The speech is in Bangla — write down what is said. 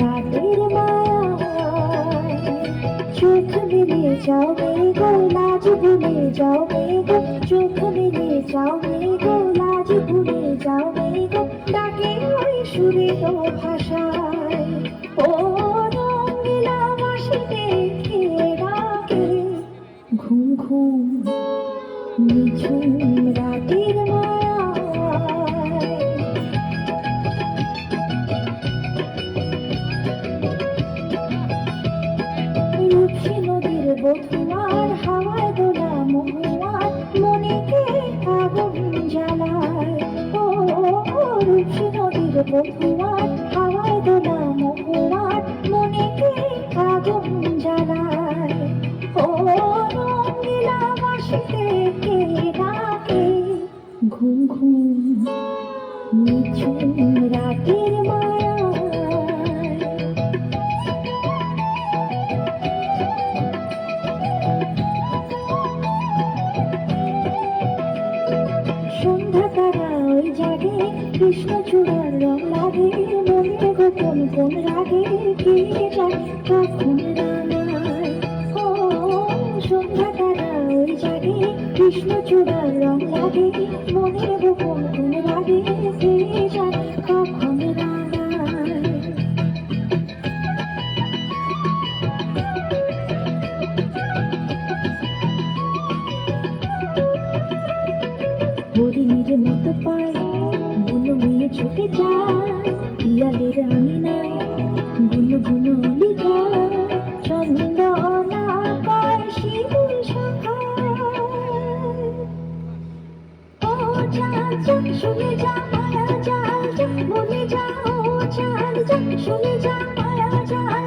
রাতের মায়া চোখ মেলে যাও মেরে লাজ ভুলে যাও গো চোখ মেলে যাও মেরে লাজ ভুলে যাও গো ডাকে ওই ভাষায় ও রঙিলা মাসিতে কে ডাকে ঘুম ঘুম নিঝুম রাতের বধুয়ার হাওয়ায় দোলা মহুয়ার মনেকে আগুন জ্বালায়। ও রূপসী নদীর হাওয়ায় দোলা মহুয়ার মনেকে আগুন জ্বালায়। ও রঙিলা বাসিতে কে ঘুম ঘুম নিঝুম রাতের মায়া কৃষ্ণ চূড়ার রং লাগে মনে গোপন কোন রাগে কে যায়? কখন ও সন্ধ্যা তারা ওই জাগে। কৃষ্ণ চূড়ার রং লাগে মনে গোপন কোন রাগে কে যায়? কখন হরিণীর মতো পায় বুনো মেয়ে ছুটে যায় পিয়ালের গুনো গুনো লিখা চন্দনা পায় শিমুল শাখায়। ও চাল চাল শুনে যা মায়া চাল যা, মনে যা ও চাল যা, শুনে যা মায়া চাল